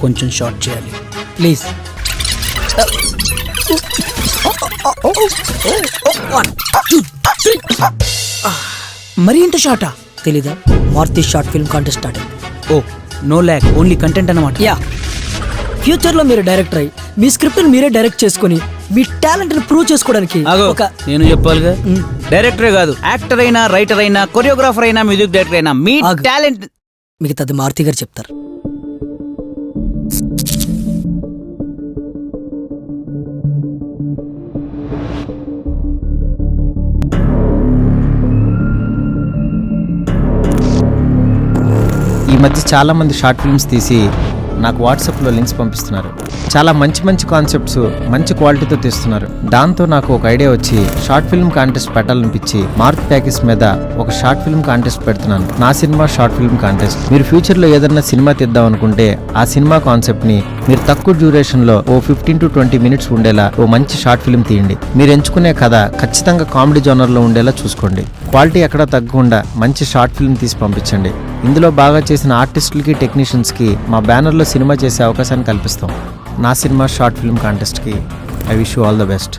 కొంచెం షార్ట్ చేయాలి. ప్లీజ్. మరి ఇంత షార్టా? తెలీదా? Maruti short film contest start ఓ నో ల్యాక్ ఓన్లీ కంటెంట్ అనమాట యా. ఫ్యూచర్లో మీరు డైరెక్టర్ అయ్యి మీ స్క్రిప్ట్ మీరే డైరెక్ట్ చేసుకొని మీ టాలెంట్ని ప్రూవ్ చేసుకోవడానికి ఒక నేను చెప్పాలిగా? డైరెక్టరే కాదు యాక్టర్ అయినా రైటర్ అయినా కొరియోగ్రాఫర్ అయినా మ్యూజిక్ డైరెక్టర్ అయినా మీ ఆగు. టాలెంట్ మిగతాది మారుతి గారు చెప్తారు. ఈ మధ్య చాలా మంది షార్ట్ ఫిల్మ్స్ తీసి నాకు వాట్సాప్లో లింక్స్ పంపిస్తున్నారు. చాలా మంచి మంచి కాన్సెప్ట్స్ మంచి క్వాలిటీతో తీస్తున్నారు. దాంతో నాకు ఒక ఐడియా వచ్చి షార్ట్ ఫిల్మ్ కాంటెస్ట్ పెట్టాలనిపించి మార్క్ ప్యాకేజ్ మీద ఒక షార్ట్ ఫిల్మ్ కాంటెస్ట్ పెడుతున్నాను. నా సినిమా షార్ట్ ఫిల్మ్ కాంటెస్ట్. మీరు ఫ్యూచర్లో ఏదైనా సినిమా తీద్దాం అనుకుంటే ఆ సినిమా కాన్సెప్ట్ని మీరు తక్కువ డ్యూరేషన్లో ఓ ఫిఫ్టీన్ టు ట్వంటీ మినిట్స్ ఉండేలా ఓ మంచి షార్ట్ ఫిల్మ్ తీయండి. మీరు ఎంచుకునే కథ ఖచ్చితంగా కామెడీ జోనర్లో ఉండేలా చూసుకోండి. క్వాలిటీ ఎక్కడా తగ్గకుండా మంచి షార్ట్ ఫిల్మ్ తీసి పంపించండి. ఇందులో బాగా చేసిన ఆర్టిస్టులకి టెక్నీషియన్స్కి మా బ్యానర్లో సినిమా చేసే అవకాశాన్ని కల్పిస్తాం. నా cinema short film కాంటెస్ట్కి I wish you all the best.